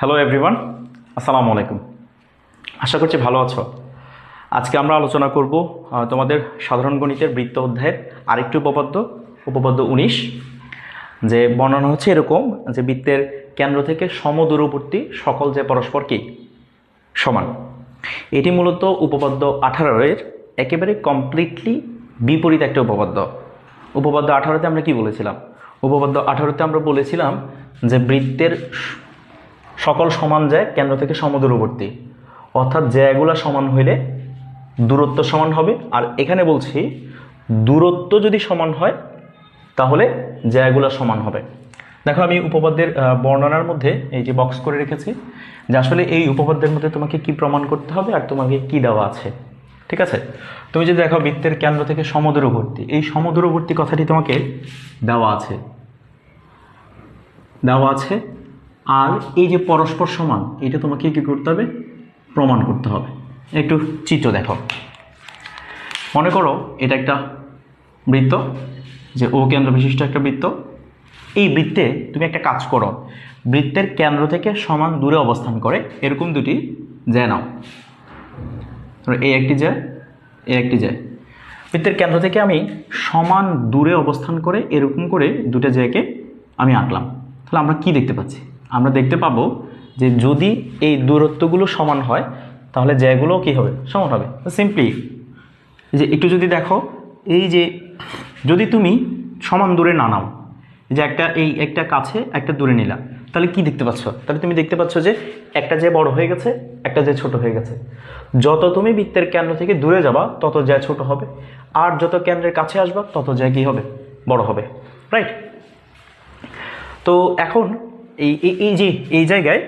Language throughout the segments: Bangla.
হ্যালো এভরিওয়ান আসসালামু আলাইকুম আশা করছি ভালো আছো। আজকে আমরা আলোচনা করব তোমাদের সাধারণ গণিতের বৃত্ত অধ্যায়ের আরেকটি উপপাদ্য উপপাদ্য উনিশ, যে বর্ণনা হচ্ছে এরকম যে বৃত্তের কেন্দ্র থেকে সমদূরবর্তী সকল যে পরস্পর কি? সমান। এটি মূলত উপপাদ্য আঠারোর একেবারে কমপ্লিটলি বিপরীত একটা উপপাদ্য। উপপাদ্য আঠারোতে আমরা কি বলেছিলাম? উপপাদ্য আঠারোতে আমরা বলেছিলাম যে বৃত্তের সকল সমান যায় কেন্দ্র থেকে সমদূরবর্তী অর্থাৎ জ্যাগুলা সমান হইলে দূরত্ব সমান হবে। আর এখানে বলছি, দূরত্ব যদি সমান হয়, তাহলে জ্যাগুলা সমান হবে। দেখো, আমি উপপাদ্যের বর্ণনার মধ্যে এই যে বক্স করে রেখেছি, যে আসলে এই উপপাদ্যের মধ্যে তোমাকে কি প্রমাণ করতে হবে আর তোমাকে কি দেওয়া আছে? ঠিক আছে? তুমি যদি দেখো, বৃত্তের কেন্দ্র থেকে সমদূরবর্তী এই সমদূরবর্তী কথাটি তোমাকে দেওয়া আছে। দেওয়া আছে আর এই যে পরস্পর সমান, এটা তোমাকে কি করতে হবে? প্রমাণ করতে হবে। একটু চিত্র দেখো। মনে করো এটা একটা বৃত্ত, যে ও কেন্দ্র বিশিষ্ট একটা বৃত্ত। এই বৃত্তে তুমি একটা কাজ করো। বৃত্তের কেন্দ্র থেকে সমান দূরে অবস্থান করে এরকম দুটি জ্যা নাও। এই একটি জ্যা এই একটি জ্যা। বৃত্তের কেন্দ্র থেকে আমি সমান দূরে অবস্থান করে এরকম করে দুটো জ্যাকে আমি আঁকলাম। তাহলে আমরা কি দেখতে পাচ্ছি? আমরা দেখতে পাবো যে যদি এই দূরত্বগুলো সমান হয়, তাহলে জ্যাগুলো কি হবে? সমান হবে। সিম্পলি যে একটু যদি দেখো, এই যে যদি তুমি সমান দূরে না নাও, যে একটা, এই একটা কাছে একটা দূরে নিলাম তাহলে কি দেখতে পাচ্ছ? তাহলে তুমি দেখতে পাচ্ছ যে একটা যে বড় হয়ে গেছে, একটা যে ছোট হয়ে গেছে। যত তুমি বৃত্তের কেন্দ্র থেকে দূরে যাবা, তত যা ছোট হবে। আর যত কেন্দ্রের কাছে আসবা, তত যা কি হবে? বড় হবে। রাইট তো এখন এই, এই- যে, এই জায়গায়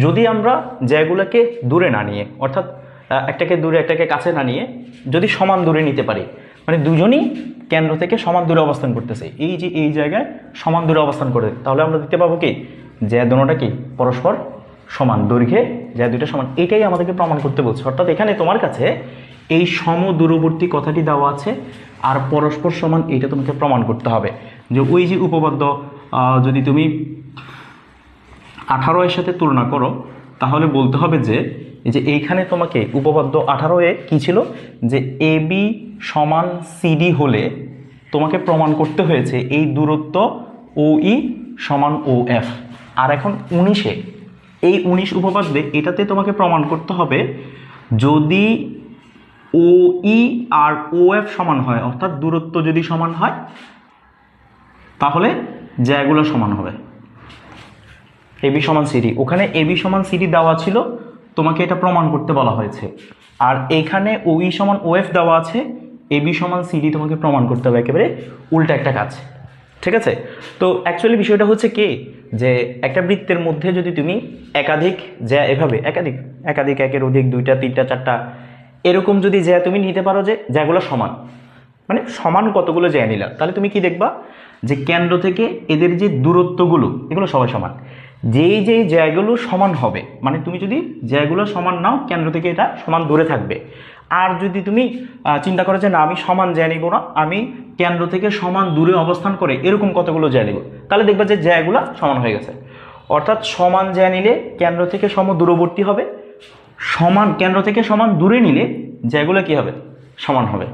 যদি আমরা জায়গাগুলোকে দূরে না নিয়ে, অর্থাৎ একটাকে দূরে, একটাকে কাছে না নিয়ে যদি সমান দূরে নিতে পারি মানে দুজনই কেন্দ্র থেকে সমান দূরে অবস্থান করতেছে, এই যে, এই জায়গায় সমান দূরে অবস্থান করে, তাহলে আমরা দেখতে পাবো কি? যে দুটোটা কি? পরস্পর সমান দৈর্ঘ্যে, যে দুইটা সমান, এটাই আমাদেরকে প্রমাণ করতে বলছে। অর্থাৎ এখানে তোমার কাছে এই সম দূরবর্তী কথাটি দেওয়া আছে, আর পরস্পর সমান এটা তোমাকে প্রমাণ করতে হবে। যে ওই যে উপপাদ্য যদি তুমি আঠারো এর সাথে তুলনা করো, তাহলে বলতে হবে যে যে এইখানে তোমাকে উপপাদ্য আঠারো এ কী ছিল? যে এ বি সমান সিডি হলে তোমাকে প্রমাণ করতে হয়েছে এই দূরত্ব ও ই সমান ও এফ। আর এখন উনিশে, এই উনিশ উপপাদ্যে এটাতে তোমাকে প্রমাণ করতে হবে যদি ও ই আর ও এফ সমান হয়, অর্থাৎ দূরত্ব যদি সমান হয়, তাহলে জ্যাগুলো সমান হবে। এবি সমান সিডি ওখানে এবি সমান সিডি দেওয়া ছিল, তোমাকে এটা প্রমাণ করতে বলা হয়েছে। আর এইখানে ওই সমান ওএফ দেওয়া আছে এবি সমান সিডি তোমাকে প্রমাণ করতে হবে একেবারে উল্টা একটা কাজ। ঠিক আছে? তো অ্যাকচুয়ালি বিষয়টা হচ্ছে কি? যে একটা বৃত্তের মধ্যে যদি তুমি একাধিক জ্যা এভাবে, একাধিক একাধিক একের অধিক দুইটা, তিনটা, চারটা, এরকম যদি জ্যা তুমি নিতে পারো যে জ্যাগুলো সমান মানে সমান কতগুলো জ্যা নিলা, তাহলে তুমি কি দেখবা? যে কেন্দ্র থেকে এদের যে দূরত্বগুলো, এগুলো সবাই সমান। যেই যেই জায়গাগুলো সমান হবে মানে তুমি যদি জায়গাগুলো সমান নাও, কেন্দ্র থেকে এটা সমান দূরে থাকবে। আর যদি তুমি চিন্তা করো যে না, আমি সমান জ্যা নিব না, আমি কেন্দ্র থেকে সমান দূরে অবস্থান করে এরকম কতগুলো জ্যা নিব, তাহলে দেখবে যে জ্যাগুলো সমান হয়ে গেছে। অর্থাৎ সমান জ্যা নিলে কেন্দ্র থেকে সম দূরবর্তী হবে, সমান, কেন্দ্র থেকে সমান দূরে নিলে জায়গাগুলো কি হবে? সমান হবে।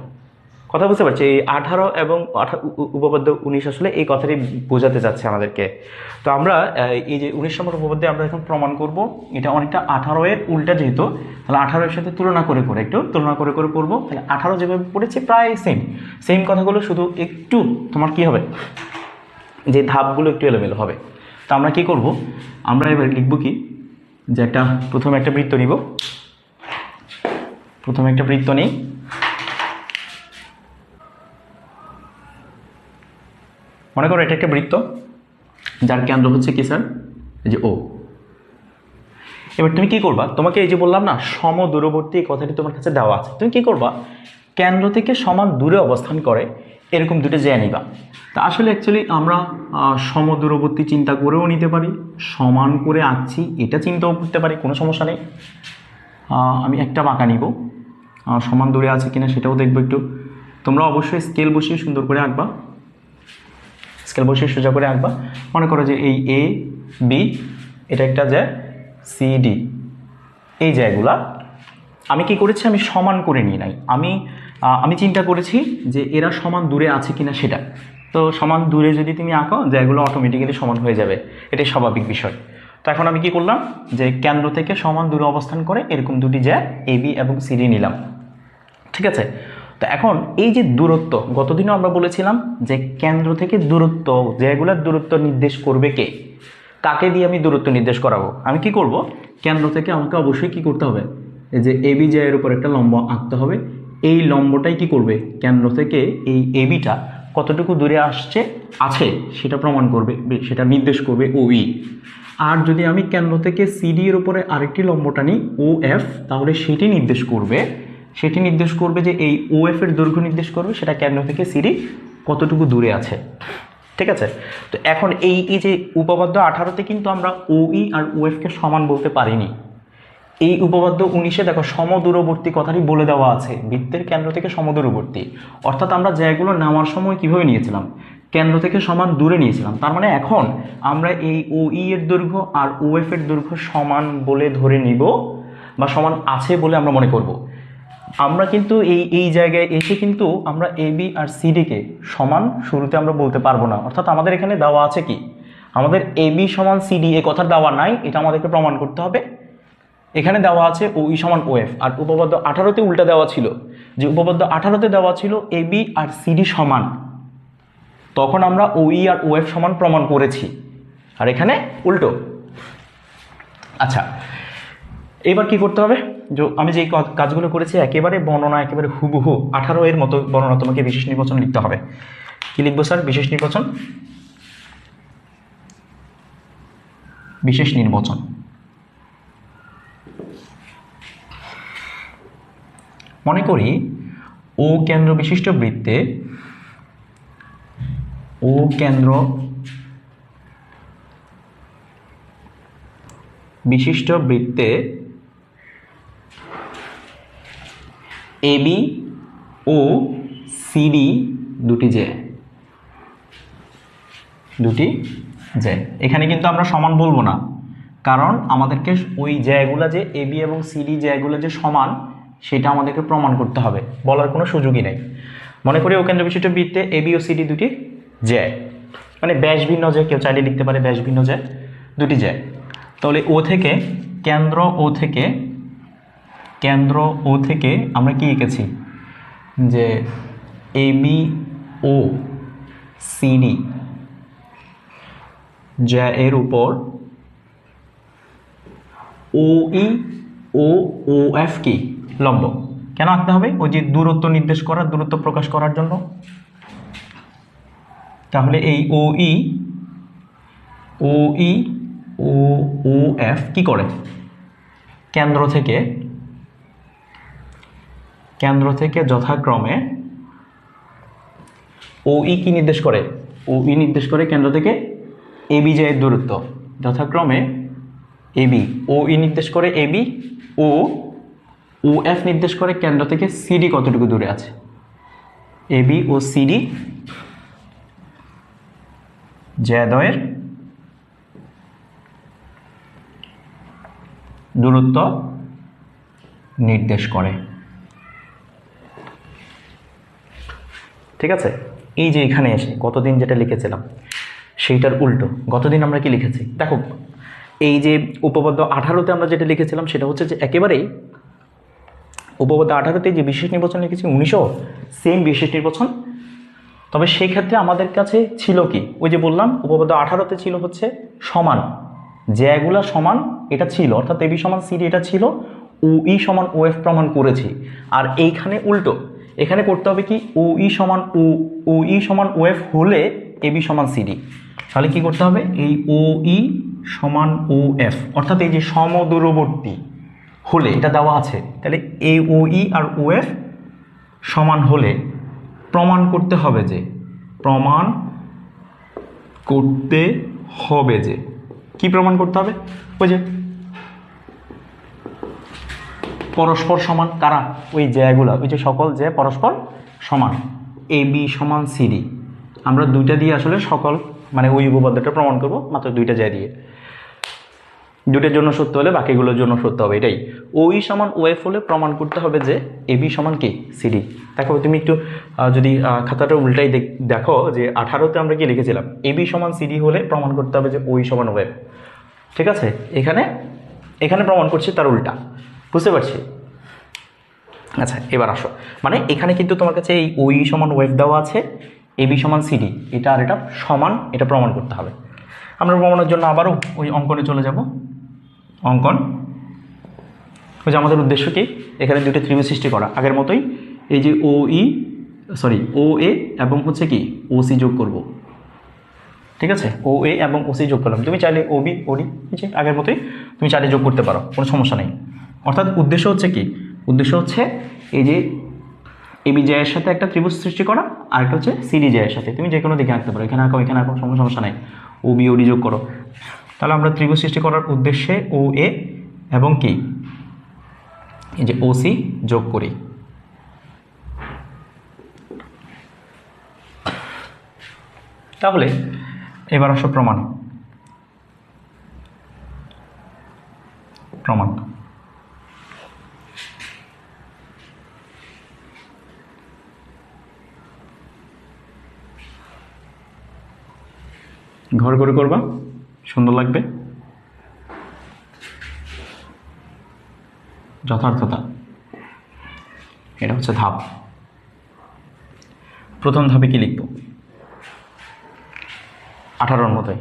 কথা বুঝতে পারছি, এই আঠারো এবং উপপাদ্য উনিশ আসলে এই কথাটি বোঝাতে যাচ্ছে আমাদেরকে। তো আমরা এই যে উনিশ নম্বর উপপাদ্যে আমরা এখন প্রমাণ করব, এটা অনেকটা আঠারো এর উল্টা যেহেতু, তাহলে আঠারোর সাথে তুলনা করে করে, একটু তুলনা করে করে করব, তাহলে আঠারো যেভাবে পড়েছি প্রায় সেম সেম কথাগুলো শুধু একটু, তোমার কি হবে? যে ধাপগুলো একটু এলোমেলো হবে। তো আমরা কি করব? আমরা এবার লিখব কি? যে একটা, প্রথমে একটা বৃত্ত নিব। প্রথমে একটা বৃত্ত নেই। মনে করো এটা একটা বৃত্ত, যার কেন্দ্র হচ্ছে কি স্যার? এই যে ও এবার তুমি কি করবা? তোমাকে এই যে বললাম না সম দূরবর্তী এই কথাটি তোমার কাছে দেওয়া আছে। তুমি কি করবা? কেন্দ্র থেকে সমান দূরে অবস্থান করে এরকম দুটো জ্যা নিবা। তা আসলে অ্যাকচুয়ালি আমরা সম দূরবর্তী চিন্তা করেও নিতে পারি, সমান করে আঁকছি, এটা চিন্তাও করতে পারি, কোনো সমস্যা নেই। আমি একটা বাঁকা নিব। সমান দূরে আছে কিনা সেটাও দেখব একটু। তোমরা অবশ্যই স্কেল বসিয়ে সুন্দর করে আঁকবা। স্কেল বসিয়ে সোজা করে আঁকবা। মনে করো যে এই এ বি এটা একটা যে সিডি এই জায়গাগুলা আমি কি করেছি? আমি সমান করে নিই নাই। আমি আমি চিন্তা করেছি যে এরা সমান দূরে আছে কিনা সেটা। তো সমান দূরে যদি তুমি আঁকো, জায়গাগুলো অটোমেটিক্যালি সমান হয়ে যাবে। এটাই স্বাভাবিক বিষয়। তো এখন আমি কি করলাম? যে কেন্দ্র থেকে সমান দূরে অবস্থান করে এরকম দুটি জ্যা এ বি এবং সিডি নিলাম। ঠিক আছে? তো এখন এই যে দূরত্ব গতদিনও আমরা বলেছিলাম যে কেন্দ্র থেকে দূরত্ব যেগুলোর দূরত্ব নির্দেশ করবে কে? কাকে দিয়ে আমি দূরত্ব নির্দেশ করাবো? আমি কি করব? কেন্দ্র থেকে আমাকে অবশ্যই কি করতে হবে? এই যে এবি এর উপর একটা লম্ব আঁকতে হবে। এই লম্বটাই কি করবে? কেন্দ্র থেকে এই এবিটা কতটুকু দূরে আসছে? আছে, সেটা প্রমাণ করবে সেটা নির্দেশ করবে ওই আর যদি আমি কেন্দ্র থেকে সিডি এর উপরে আরেকটি লম্বটা নিই ও এফ তাহলে সেটি নির্দেশ করবে সেটি নির্দেশ করবে যে এই ও এফ এর দৈর্ঘ্য নির্দেশ করবে, সেটা কেন্দ্র থেকে সিডি কতটুকু দূরে আছে। ঠিক আছে? তো এখন এই যে উপপাদ্য আঠারোতে কিন্তু আমরা ওই আর ওএফকে সমান বলতে পারিনি। এই উপপাদ্য উনিশে দেখো, সমদূরবর্তী কথাটি বলে দেওয়া আছে, বৃত্তের কেন্দ্র থেকে সমদূরবর্তী। অর্থাৎ আমরা জায়গাগুলো নামার সময় কীভাবে নিয়েছিলাম? কেন্দ্র থেকে সমান দূরে নিয়েছিলাম। তার মানে এখন আমরা এই ও ই এর দৈর্ঘ্য আর ও এর দৈর্ঘ্য সমান বলে ধরে নিব বা সমান আছে বলে আমরা মনে করব। আমরা কিন্তু এই এই জায়গায় এসে কিন্তু আমরা এ বি আর সিডিকে সমান শুরুতে আমরা বলতে পারব না। অর্থাৎ আমাদের এখানে দেওয়া আছে কি? আমাদের এ বি সমান সিডি এ কথা দেওয়া নাই, এটা আমাদেরকে প্রমাণ করতে হবে। এখানে দেওয়া আছে ও ই সমান ওএফ আর উপপাদ্য আঠারোতে উল্টা দেওয়া ছিল। যে উপপাদ্য আঠারোতে দেওয়া ছিল এ বি আর সিডি সমান। তখন আমরা ও ই আর ওএফ সমান প্রমাণ করেছি। আর এখানে উল্টো। আচ্ছা এবার কি করতে হবে? যে আমি যে কাজগুলো করেছি, একেবারে বর্ণনা, একেবারে হুবহু আঠারো এর মতো বর্ণনা তোমাকে বিশেষ নির্বাচন লিখতে হবে। কি লিখব স্যার? বিশেষ নির্বাচন? বিশেষ নির্বাচন। মনে করি ও কেন্দ্র বিশিষ্ট বৃত্তে ও কেন্দ্র বিশিষ্ট বৃত্তে এবি ও সিডি দুটি যে দুটি যে এখানে কিন্তু আমরা সমান বলব না। কারণ আমাদেরকে ওই জায়গুলো যে এবি এবং সিডি জায়গুলো যে সমান, সেটা আমাদেরকে প্রমাণ করতে হবে। বলার কোনো সুযোগই নেই। মনে করি ও কেন্দ্র বিশিষ্ট বৃত্তে এবি ও সিডি দুটি জ্যা মানে ব্যাস ভিন্ন যে কেউ চাইলে লিখতে পারে ব্যাস ভিন্ন জ্যা দুটি জ্যা তাহলে ও থেকে কেন্দ্র ও থেকে কেন্দ্র ও থেকে আমরা কি এঁকেছি? যে এ বি ও সিডি যা এর উপর ও ই ও ও এফ কি? লম্ব। কেন আঁকতে হবে? ওই যে দূরত্ব নির্দেশ করার দূরত্ব প্রকাশ করার জন্য। তাহলে এই ও ই ও ই ও ও এফ কি করে? কেন্দ্র থেকে কেন্দ্র থেকে যথাক্রমে ও ই কি নির্দেশ করে? ও ই নির্দেশ করে কেন্দ্র থেকে এ বি যায় দূরত্ব। যথাক্রমে এ বি ও ই নির্দেশ করে এ বি ও ও এফ নির্দেশ করে কেন্দ্র থেকে সিডি কতটুকু দূরে আছে? এ বি ও সিডি জ্যাদয়ের দূরত্ব নির্দেশ করে। ঠিক আছে? এই যে এখানে এসে গতদিন যেটা লিখেছিলাম, সেইটার উল্টো। গতদিন আমরা কি লিখেছি? দেখো, এই যে উপপাদ্য আঠারোতে আমরা যেটা লিখেছিলাম, সেটা হচ্ছে যে একেবারেই উপপাদ্য আঠারোতে যে বিশেষ নির্বাচন লিখেছি উনিশও সেম বিশেষ নির্বাচন। তবে সেই ক্ষেত্রে আমাদের কাছে ছিল কি? ওই যে বললাম, উপপাদ্য আঠারোতে ছিল হচ্ছে সমান। জ্যাগুলা সমান, এটা ছিল। অর্থাৎ এবি সমান সিডি এটা ছিল। ও ই সমান ও এফ প্রমাণ করেছি। আর এইখানে উল্টো এখানে করতে হবে কি ও ই সমান ও ও ই সমান ও এফ হলে এবি সমান সিডি তাহলে কি করতে হবে? এই ও ই সমান ও এফ, অর্থাৎ এই যে সমদূরবর্তী হলে এটা দেওয়া আছে, তাহলে এ ও ই আর ও এফ সমান হলে প্রমাণ করতে হবে যে, প্রমাণ করতে হবে যে, কি প্রমাণ করতে হবে? ওই যে পরস্পর সমান কারা? ওই জ্যাগুলা ওই যে সকল জ্যা পরস্পর সমান। এ বি সমান সিডি আমরা দুইটা দিয়ে আসলে সকল মানে ওই উপপাদ্যটা প্রমাণ করব, মাত্র দুইটা জ্যা দিয়ে। দুটোর জন্য সত্য হলে বাকিগুলোর জন্য সত্য হবে, এটাই। ওই সমান ওয়েফ হলে প্রমাণ করতে হবে যে এবি সমান কি? সিডি দেখো, তুমি একটু যদি খাতাটা উল্টাই দেখ- যে আঠারোতে আমরা কি লিখেছিলাম? এবি সমান সিডি হলে প্রমাণ করতে হবে যে ওই সমান ওয়েফ ঠিক আছে? এখানে এখানে প্রমাণ করছি তার উল্টা। বুঝতে পারছি। আচ্ছা এবার আসো। মানে এখানে কিন্তু তোমার কাছে এই ওই সমান ওয়েভ দেওয়া আছে এবি সমান সিডি এটা আর এটা সমান, এটা প্রমাণ করতে হবে। আমরা প্রমাণের জন্য আবারও ওই অঙ্কনে চলে যাব। অঙ্কন। ওই যে আমাদের উদ্দেশ্য কি? এখানে দুটো ত্রিভুজ সৃষ্টি করা। আগের মতোই এই যে ও ই সরি ও এ এবং হচ্ছে কি? ও সি যোগ করব। ঠিক আছে? ও এ এবং ও সি যোগ করলাম। তুমি চাইলে ও বি ও ডি আগের মতোই তুমি চাইলে যোগ করতে পারো। কোনো সমস্যা নেই। অর্থাৎ উদ্দেশ্য হচ্ছে কি? উদ্দেশ্য হচ্ছে এই যে এবি জয়ের সাথে একটা ত্রিভুজ সৃষ্টি করা, আর একটা হচ্ছে সিডি জয়ের সাথে। তুমি যে কোনো দিকে আঁকতে পারো। এখানে আঁকো এখানে আঁকো কোনো সমস্যা নাই। ও বি ওডি যোগ করো। তাহলে আমরা ত্রিভুজ সৃষ্টি করার উদ্দেশ্যে ও এ এবং কি এই যে ও সি যোগ করি। তাহলে এবার আসো প্রমাণ। প্রমাণ। ঘর করে করবা। সুন্দর লাগবে। যথার্থতা। এটা হচ্ছে ধাপ। প্রথম ধাপে কি লিখব? আঠারোর মতোই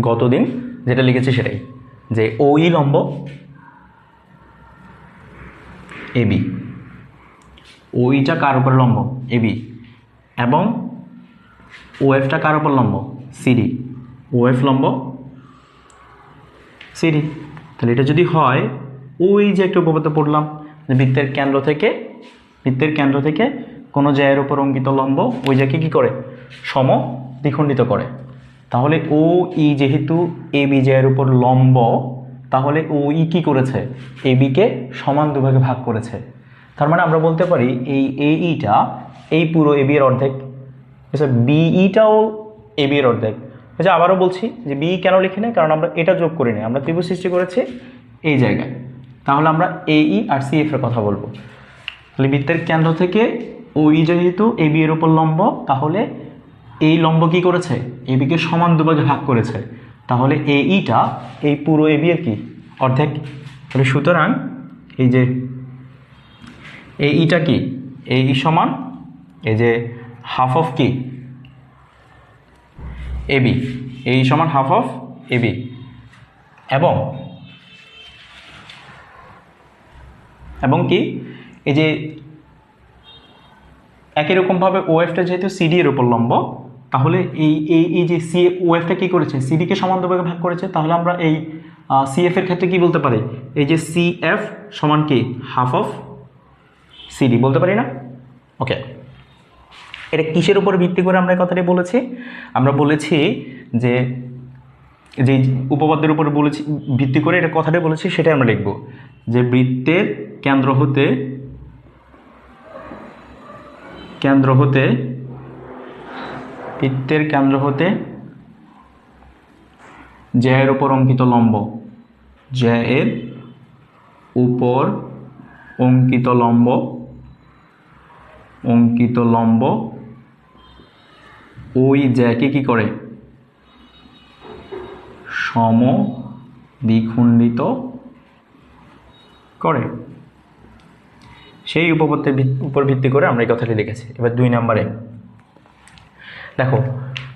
গতদিন যেটা লিখেছি সেটাই। যে ওই লম্ব এবি ওইটা কার উপর লম্ব? এবি এবং ওএফটা কার উপর লম্ব? সিডি ওএফ লম্ব? সিডি। তাহলে এটা যদি হয়, ওই যে একটা উপপাদ্য পড়লাম, যে বৃত্তের কেন্দ্র থেকে, বৃত্তের কেন্দ্র থেকে কোনো জায়ের উপর অঙ্কিত লম্ব ওই জায়গাকে কী করে? সম দ্বিখণ্ডিত করে। তাহলে ও ই যেহেতু এ বি জায়ের উপর লম্ব, তাহলে ও ই কী করেছে? এ বিকে সমান দুভাগে ভাগ করেছে। তার মানে আমরা বলতে পারি এই এ ইটা এই পুরো এ বি এর অর্ধেক বিইটাও এ বি এর অর্ধেক। আচ্ছা আবারও বলছি যে বি কেন লিখি না কারণ আমরা এটা যোগ করি না আমরা ত্রিভুজ সৃষ্টি করেছি এই জায়গায়। তাহলে আমরা এই আর সি এফ এর কথা বলব। তাহলে বৃত্তের কেন্দ্র থেকে ওই যেহেতু এ বি এর উপর লম্ব, তাহলে এই লম্ব কি করেছে? এ বিকে সমান দুভাগে ভাগ করেছে। তাহলে এ ইটা এই পুরো এ বি এর কি? অর্ধেক। তাহলে সুতরাং এই যে এই ইটা কি? এই সমান এই যে হাফ অফ কি এবি এই সমান হাফ অফ এবি এবং এবং কি? এই যে একই রকমভাবে ওএফটা যেহেতু সিডি এর উপর লম্ব, তাহলে এই এই যে সি ওএফটা কী করেছে? সিডিকে সমান্তরালে ভাগ করেছে, তাহলে আমরা এই সিএফ এর ক্ষেত্রে কি বলতে পারি? এই যে সিএফ সমান কি? হাফ অফ সিডি বলতে পারি না? ওকে এটা কিসের উপর ভিত্তি করে আমরা কথাটি বলেছি? আমরা বলেছি যে যে উপপাদ্যের উপর বলেছি, ভিত্তি করে এটা কথাটা বলেছি, সেটাই আমরা লিখব। যে বৃত্তের কেন্দ্র হতে কেন্দ্র হতে, বৃত্তের কেন্দ্র হতে জ্যায়ের উপর অঙ্কিত লম্ব। জ্যায়ের উপর অঙ্কিত লম্ব অঙ্কিত লম্ব ওই জ্যাকে কি করে? সম দ্বিখণ্ডিত করে। সেই উপপাদ্যের ভিত- উপর ভিত্তি করে আমরা এই কথাটি লিখেছি। এবার দুই নম্বরে। দেখো,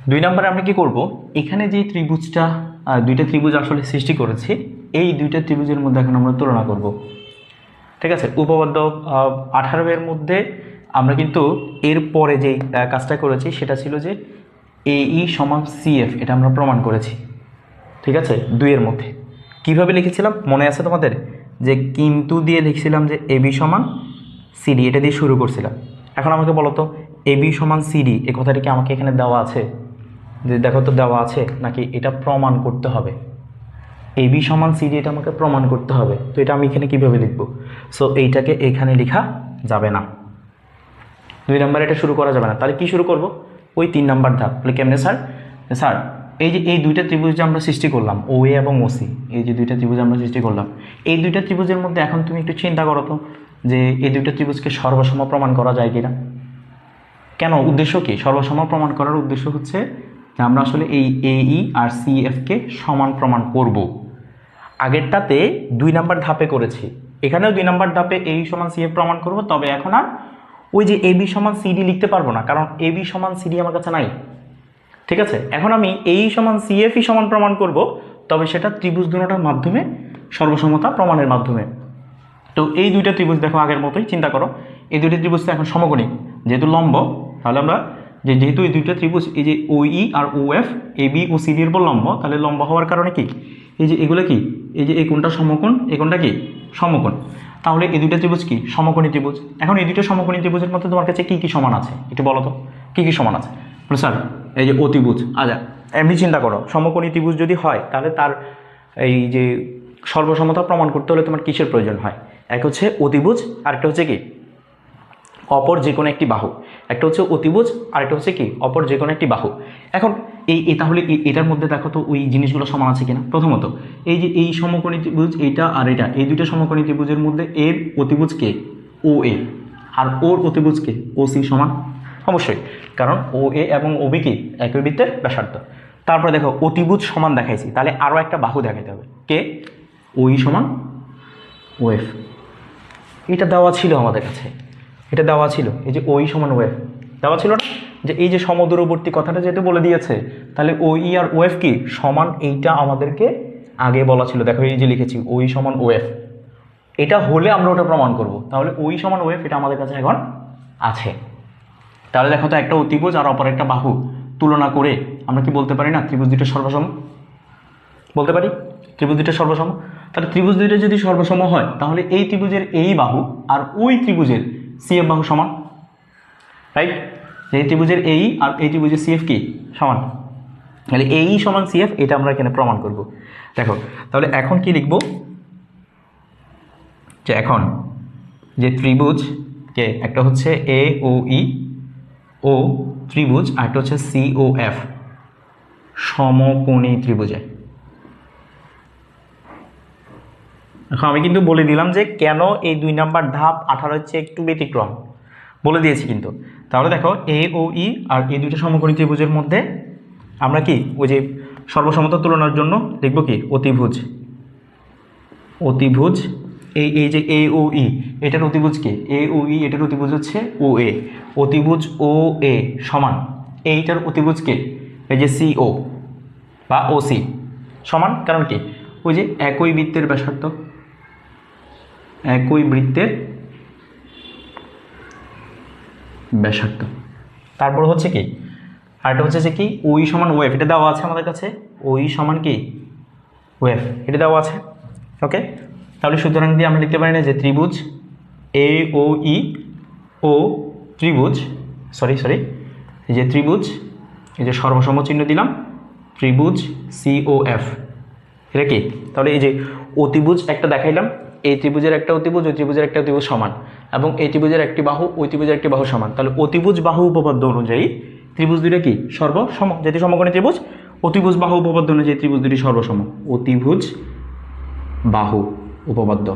দুই নম্বরে আমরা কি করব? এখানে যে ত্রিভুজটা দুইটা ত্রিভুজ আসলে সৃষ্টি করেছি, এই দুইটা ত্রিভুজের মধ্যে এখন আমরা তুলনা করব। ঠিক আছে? উপপাদ্য আঠারো এর মধ্যে আমরা কিন্তু এর পরে যে কাজটা করেছি সেটা ছিল যে ই সমান সিএফ এটা আমরা প্রমাণ করেছি। ঠিক আছে? দুইয়ের মধ্যে। কীভাবে লিখেছিলাম? মনে আছে তোমাদের? যে কিন্তু দিয়ে লিখছিলাম যে এ বি সমান সিডি এটা দিয়ে শুরু করছিলাম। এখন আমাকে বলো তো, এ বি সমান সিডি এ কথাটা কি আমাকে এখানে দেওয়া আছে? যে দেখো তো দেওয়া আছে, নাকি এটা প্রমাণ করতে হবে? এ বি সমান সিডি এটা আমাকে প্রমাণ করতে হবে। তো এটা আমি এখানে কীভাবে লিখব? সো এইটাকে এখানে লেখা যাবে না। দুই নাম্বার এটা শুরু করা যাবে না। তাহলে কি শুরু করব? ওই তিন নাম্বার ধাপ। বলে কেমনে স্যার? স্যার, এই যে এই দুইটা ত্রিভুজ যে আমরা সৃষ্টি করলাম ও এ এবং ও সি এই যে দুইটা ত্রিভুজ আমরা সৃষ্টি করলাম, এই দুইটা ত্রিভুজের মধ্যে এখন তুমি একটু চিন্তা করো তো, যে এই দুইটা ত্রিভুজকে সর্বসম প্রমাণ করা যায় কিনা? কেন? উদ্দেশ্য কি? সর্বসম প্রমাণ করার উদ্দেশ্য হচ্ছে যে আমরা আসলে এই এই আর সি এফকে সমান প্রমাণ করব। আগেরটাতে দুই নাম্বার ধাপে করেছি। এখানেও দুই নাম্বার ধাপে এই সমান সি এফ প্রমাণ করব, তবে এখন আর ওই যে এবি সমান সিডি লিখতে পারব না, কারণ এবি সমান সিডি আমার কাছে নাই। ঠিক আছে? এখন আমি এই সমান সিএফই সমান প্রমাণ করব, তবে সেটা ত্রিভুজ দুটার মাধ্যমে, সর্বসমতা প্রমাণের মাধ্যমে। তো এই দুইটা ত্রিভুজ দেখো আগের মতোই, চিন্তা করো। এই দুইটা ত্রিভুজ তো এখন সমকোণী, যেহেতু লম্ব, তাহলে আমরা যে যেহেতু এই দুইটা ত্রিভুজ, এই যে ও ই আর ও এফ এ বি ও সি ডির উপর লম্ব, তাহলে লম্ব হওয়ার কারণে কি? এই যে এগুলো কি? এই যে এই কোনটা সমকোণ, এই কোনটা কি? সমকোণ। তাহলে এই দুটো ত্রিভুজ কি? সমকোণী ত্রিভুজ। এখন এই দুইটা সমকোণী ত্রিভুজের মধ্যে তোমার কাছে কি কি সমান আছে? একটু বলো তো। কী কী সমান আছে? স্যার। এই যে অতিভুজ আচ্ছা এমনি চিন্তা করো। সমকোণী ত্রিভুজ যদি হয়, তাহলে তার এই যে সর্বসমতা প্রমাণ করতে হলে তোমার কিসের প্রয়োজন হয়? এক হচ্ছে অতিভুজ আরেকটা হচ্ছে কি? অপর যে কোনো একটি বাহু। একটা হচ্ছে অতিভুজ, আরেকটা হচ্ছে কি? অপর যে কোনো একটি বাহু। এখন এই তাহলে এটার মধ্যে দেখো তো ওই জিনিসগুলো সমান আছে কিনা? প্রথমত, এই যে এই সমকোণী ত্রিভুজ এইটা আর এটা, এই দুইটা সমকোণী ত্রিভুজের মধ্যে এর অতিভুজ কে? ও এ। আর ওর অতিভুজ কে? ও সি সমান? অবশ্যই, কারণ ও এ এবং ও বি কি? একই বৃত্তের ব্যাসার্ধ। তারপরে দেখো, অতিভুজ সমান দেখাইছি, তাহলে আরও একটা বাহু দেখাইতে হবে। কে? ওই সমান ও এফ। এটা দেওয়া ছিল আমাদের কাছে। এটা দেওয়া ছিল, এই যে ওই সমান ওয়েফ। দেওয়া ছিল না? যে এই যে সমদূরবর্তী কথাটা যেহেতু বলে দিয়েছে, তাহলে ওই আর ওয়েফ কি? সমান এইটা আমাদেরকে আগে বলা ছিল। দেখো এই যে লিখেছি, ওই সমান ওয়েফ। এটা হলে আমরা ওটা প্রমাণ করব। তাহলে ওই সমান ওয়েফ এটা আমাদের কাছে এখন আছে। তাহলে দেখো তো একটা অতিভুজ আর অপর একটা বাহু তুলনা করে আমরা কি বলতে পারি না? ত্রিভুজ দুটো সর্বসম। বলতে পারি? ত্রিভুজ দুইটা সর্বসম। তাহলে ত্রিভুজ দুইটা যদি সর্বসম হয়, তাহলে এই ত্রিভুজের এই বাহু আর ওই ত্রিভুজের সিএফ বাহু সমান রাইট এই ত্রিভুজের এই আর এই ত্রিভুজের সিএফ কি? সমান। তাহলে এই সমান সিএফ এটা আমরা এখানে প্রমাণ করব। দেখো, তাহলে এখন কি লিখব? যে এখন যে ত্রিভুজ কে একটা হচ্ছে এ ও ই ও ত্রিভুজ আর একটা হচ্ছে সি ও এফ সমকোণী ত্রিভুজে। এখন আমি কিন্তু বলে দিলাম যে কেন এই দুই নাম্বার ধাপ আঠারো হচ্ছে একটু ব্যতিক্রম। বলে দিয়েছি কিন্তু। তাহলে দেখো, এ, ও, ই আর এই দুইটা সমকোণী ত্রিভুজের মধ্যে আমরা কি ওই যে সর্বসমতা তুলনার জন্য লিখব কি? অতিভুজ। অতিভুজ, এই এই যে এ, ও, ই, এটার অতিভুজ কি? এ, ও, ই, এটার অতিভুজ হচ্ছে ও, এ। অতিভুজ ও, এ সমান। এইটার অতিভুজ কে? এই যে সি, ও বা ও, সি। সমান? কারণ কি? ওই যে একই বৃত্তের ব্যাসার্ধ। একই বৃত্তের ব্যাসার্ধ। তারপর হচ্ছে কি? আরেকটা হচ্ছে যে কি? ওই সমান ওয়েভ এটা দেওয়া আছে আমাদের কাছে। ওই সমান কি? ওয়েভ এটা দেওয়া আছে। ওকে? তাহলে সুতরাং দিয়ে আমরা লিখতে পারি না যে ত্রিভুজ এ, ও, ই, ও, ত্রিভুজ সরি সরি এই যে ত্রিভুজ, এই যে সর্বসম চিহ্ন দিলাম, ত্রিভুজ, সি, ও, এফ। এটা কি? তাহলে এই যে অতিভুজ একটা দেখাইলাম। এই ত্রিভুজের একটা অতিভুজ ওই ত্রিভুজের একটা অতিভুজ সমান। এবং এই ত্রিভুজের একটি বাহু ওই ত্রিভুজের একটি বাহু সমান। তাহলে অতিভুজ বাহু উপপাদ্য অনুযায়ী ত্রিভুজ দুইটা কি? সর্বসম যেটি সমকোণী ত্রিভুজ। অতিভুজ বাহু উপপাদ্য অনুযায়ী ত্রিভুজ দুটি সর্বসম। অতিভুজ বাহু উপপাদ্য।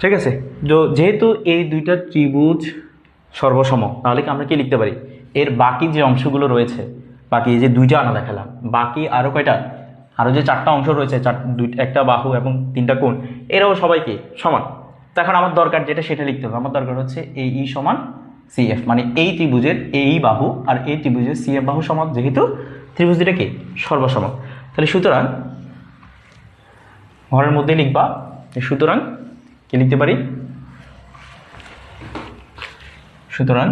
ঠিক আছে? যেহেতু এই দুইটা ত্রিভুজ সর্বসম, তাহলে কি আমরা কি লিখতে পারি? এর বাকি যে অংশগুলো রয়েছে বাকি এই যে দুইটা আনা দেখালাম, বাকি আরও কয়টা? আরও যে চারটা অংশ রয়েছে, চার, দুই, একটা বাহু এবং তিনটা কোণ, এরাও সবাইকে সমান। তো এখন আমার দরকার যেটা সেটা লিখতে হবে। আমার দরকার হচ্ছে এই ই সমান সিএফ মানে এই ত্রিভুজের এই বাহু আর এই ত্রিভুজের সিএফ বাহু সমান, যেহেতু ত্রিভুজ দুটা কি? সর্বসম তাহলে সুতরাং ঘরের মধ্যে লিখবা, সুতরাং কি লিখতে পারি? সুতরাং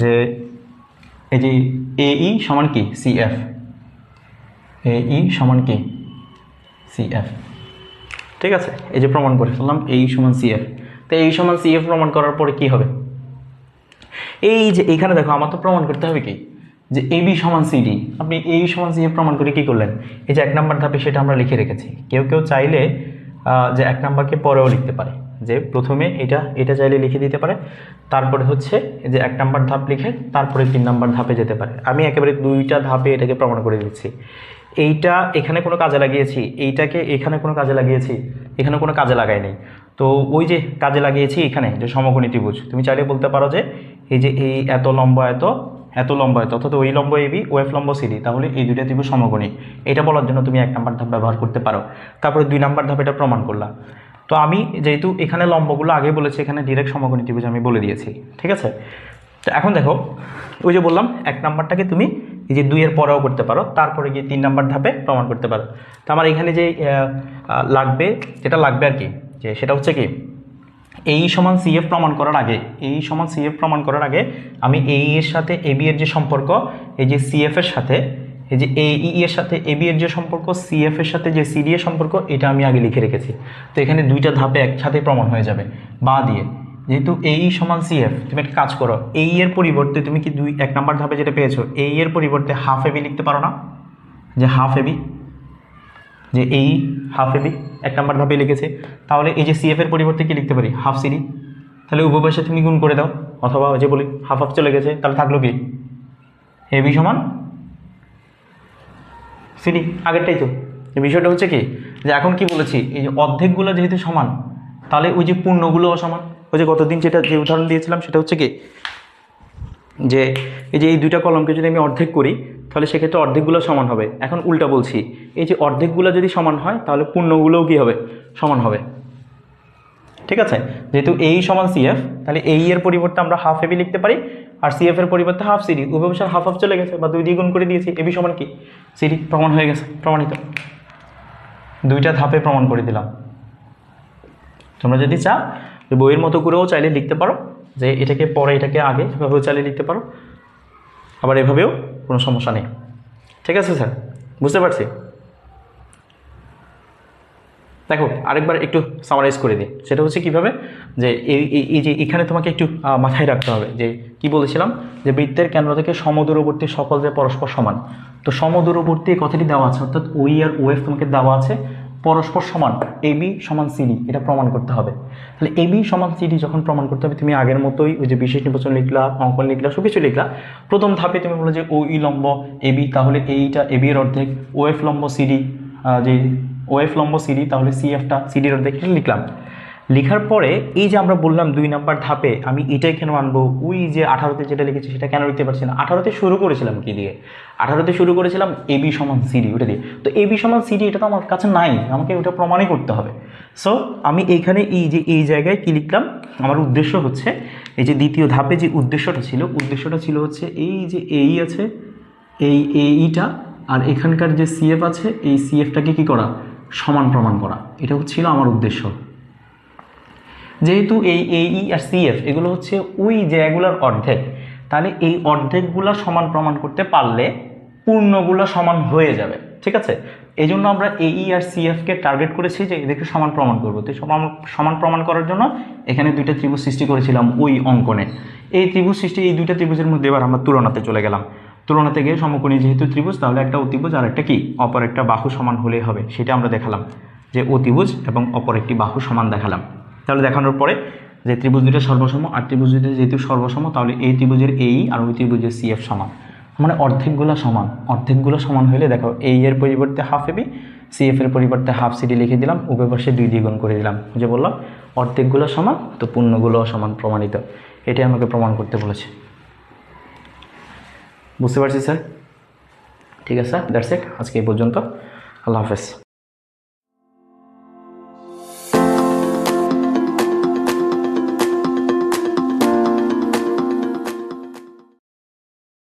যে এই যে এ ই সমান কি? C F. এ ই সমান কি? C F. ঠিক আছে? এই যে প্রমাণ করে ফেললাম এই সমান সি এফ। তো এই সমান সি এফ প্রমাণ করার পরে কি হবে? এই যে এখানে দেখো, আমার তো প্রমাণ করতে হবে কি? যে এ বি সমান সিডি আপনি এই সমান সি এফ প্রমাণ করে কি করলেন? এই যে এক নাম্বার ধাপে সেটা আমরা লিখে রেখেছি। কেউ কেউ চাইলে যে এক নাম্বারকে পরেও লিখতে পারে। যে প্রথমে এটা এটা চাইলে লিখে দিতে পারে। তারপরে হচ্ছে যে এক নাম্বার ধাপ লিখে তারপরে তিন নাম্বার ধাপে যেতে পারে। আমি একেবারে দুইটা ধাপে এটাকে প্রমাণ করে দিচ্ছি। এইটা এখানে কোনো কাজে লাগিয়েছি, এইটাকে এখানে কোনো কাজে লাগিয়েছি, এখানে কোনো কাজে লাগাইনি। তো ওই যে কাজে লাগিয়েছি এখানে, যে সমকোণী ত্রিভুজ, তুমি চাইলে বলতে পারো যে এই যে এই এত লম্বা এত এত লম্বা এত, অর্থাৎ ওই লম্ব এবি ওয়েফ লম্ব সিডি তাহলে এই দুইটা ত্রিভুজ সমকোণী। এটা বলার জন্য তুমি এক নাম্বার ধাপ ব্যবহার করতে পারো। তারপরে দুই নাম্বার ধাপ এটা প্রমাণ করলা। তো আমি যেহেতু এখানে লম্বগুলো আগে বলেছি, এখানে ডিরেক্ট সমকোণী ত্রিভুজ আমি বলে দিয়েছি, ঠিক আছে? তো এখন দেখো, ওই যে বললাম, এক নাম্বারটাকে তুমি এই যে দুইয়ের পরেও করতে পারো, তারপরে গিয়ে তিন নাম্বার ধাপে প্রমাণ করতে পারো। তো আমার এখানে যে লাগবে, যেটা লাগবে আর কি, যে সেটা হচ্ছে কি, এই সমান সিএফ প্রমাণ করার আগে, এই সমান সিএফ প্রমাণ করার আগে আমি এই এর সাথে এবি এর যে সম্পর্ক, এই যে সিএফ এর সাথে এই যে এই এর সাথে এবি এর যে সম্পর্ক সিএফ এর সাথে যে সিডি এর সম্পর্ক, এটা আমি আগে লিখে রেখেছি। তো এখানে দুইটা ধাপে একসাথে প্রমাণ হয়ে যাবে। বা দিয়ে, যেহেতু এই সমান সিএফ তুমি একটা কাজ করো। এই এর পরিবর্তে তুমি কি দুই, এক নাম্বার ধাপে যেটা পেয়েছ এই এর পরিবর্তে হাফ এবি লিখতে পারো না? যে হাফ এবি যে এই হাফ এবি এক নাম্বার ধাপে লিখেছে। তাহলে এই যে সিএফ এর পরিবর্তে কি লিখতে পারি? হাফ সিডি তাহলে উপবাসে তুমি গুণ করে দাও। অথবা যে বলি হাফ হাফ চলে গেছে, তাহলে থাকল কি এবি সমান সিডি আগেরটাই তো। বিষয়টা হচ্ছে কি, যে এখন কি বলেছি, এই যে অর্ধেকগুলো যেহেতু সমান, তাহলে ওই যে পূর্ণগুলোও সমান। ওই যে গতদিন যেটা, যে উদাহরণ দিয়েছিলাম, সেটা হচ্ছে কি, যে এই যে এই দুইটা কলমকে যদি আমি অর্ধেক করি, তাহলে সেক্ষেত্রে অর্ধেকগুলো সমান হবে। এখন উল্টা বলছি, এই যে অর্ধেকগুলো যদি সমান হয়, তাহলে পূর্ণগুলোও কী হবে? সমান হবে। ঠিক আছে? যেহেতু এই সমান সিএফ তাহলে এই এর পরিবর্তে আমরা হাফ এবি লিখতে পারি আর সিএফ এর পরিবর্তে হাফ সিডি উভয় হাফ হাফ চলে গেছে, বা দুই দ্বিগুণ করে দিয়েছি এবি সমান কি? সিডি প্রমাণ হয়ে গেছে, প্রমাণিত। দুইটা ধাপে প্রমাণ করে দিলাম। তোমরা যদি যে বইয়ের মতো করেও চাইলে লিখতে পারো, যে এটাকে পরে এটাকে আগে এভাবেও চাইলে লিখতে পারো। আবার এভাবেও কোনো সমস্যা নেই। ঠিক আছে, স্যার? বুঝতে পারছি? দেখো, আরেকবার একটু সামারাইজ করে দিই। সেটা হচ্ছে কীভাবে? যে এই যে এখানে তোমাকে একটু মাথায় রাখতে হবে যে কি বলেছিলাম? যে বৃত্তের কেন্দ্র থেকে সমদূরবর্তী সকল যে পরস্পর সমান, তো সমদূরবর্তী এই কথাটি দেওয়া আছে, অর্থাৎ ওই আর ওএফ তোমাকে দেওয়া আছে পরস্পর সমান এবি সমান সিডি এটা প্রমাণ করতে হবে। তাহলে এবি সমান সিডি যখন প্রমাণ করতে হবে, তুমি আগের মতোই ওই যে বিশেষ নির্বাচন লিখলা, অঙ্কন লিখলা সব কিছু লিখলা, প্রথম ধাপে তুমি বলো যে ও ই লম্ব এবি তাহলে এইটা এবি এর অর্ধেক ওএফ লম্ব সিডি যে ওএফ লম্ব সিডি তাহলে সিএফটা সিডির এটা লিখলাম। লেখার পরে এই যে আমরা বললাম দুই নাম্বার ধাপে আমি এটাই কেন আনব, ওই যে আঠারোতে যেটা লিখেছি সেটা কেন লিখতে পারছি না? আঠারোতে শুরু করেছিলাম কি দিয়ে? আঠারোতে শুরু করেছিলাম এবি সমান সিডি ওটা দিয়ে। তো এবি সমান সিডি এটা তো আমার কাছে নাই, আমাকে ওটা প্রমাণই করতে হবে। সো আমি এইখানে এই যে, এই জায়গায় কি লিখলাম? আমার উদ্দেশ্য হচ্ছে, এই যে দ্বিতীয় ধাপে যে উদ্দেশ্যটা ছিল উদ্দেশ্যটা ছিল হচ্ছে এই যে এই আছে, এই এইটা আর এখানকার যে সিএফ আছে, এই সিএফটাকে কি করা? সমান প্রমাণ করা। এটা হচ্ছিল আমার উদ্দেশ্য। যেহেতু এই এই আর সিএফ এগুলো হচ্ছে ওই জায়গাগুলোর অর্ধেক, তাহলে এই অর্ধেকগুলো সমান প্রমাণ করতে পারলে পূর্ণগুলো সমান হয়ে যাবে, ঠিক আছে? এই জন্য আমরা এই আর সিএফকে টার্গেট করেছি যে এদেরকে সমান প্রমাণ করব। তো সমান সমান প্রমাণ করার জন্য এখানে দুইটা ত্রিভুজ সৃষ্টি করেছিলাম ওই অঙ্কনে। এই ত্রিভুজ সৃষ্টি, এই দুইটা ত্রিভুজের মধ্যে এবার আমরা তুলনাতে চলে গেলাম। তুলনাতে গিয়ে সমকোণী যেহেতু ত্রিভুজ, তাহলে একটা অতিভুজ আর একটা কি? অপর একটা বাহু সমান হলেই হবে। সেটা আমরা দেখালাম। যে অতিভুজ এবং অপর একটি বাহু সমান দেখালাম। তাহলে দেখানোর পরে যে ত্রিভুজ দুটো সর্বসম আর ত্রিভুজ দুটো যেহেতু সর্বসম, তাহলে এই ত্রিভুজের এই আর ওই ত্রিভুজের সিএফ সমান। মানে অর্ধেকগুলো সমান। অর্ধেকগুলো সমান হলে দেখো, এই এর পরিবর্তে হাফ এবি সিএফ এর পরিবর্তে হাফ সিডি লিখে দিলাম, উভয় পাশে দুই দ্বিগুণ করে দিলাম। যে বললাম? অর্ধেকগুলো সমান, তো পূর্ণগুলো সমান প্রমাণিত। এটাই আমাকে প্রমাণ করতে বলেছে। বুঝতে পারছি স্যার? ঠিক আছে স্যার দ্যাটস ইট আজকে এই পর্যন্ত। আল্লাহ হাফেজ।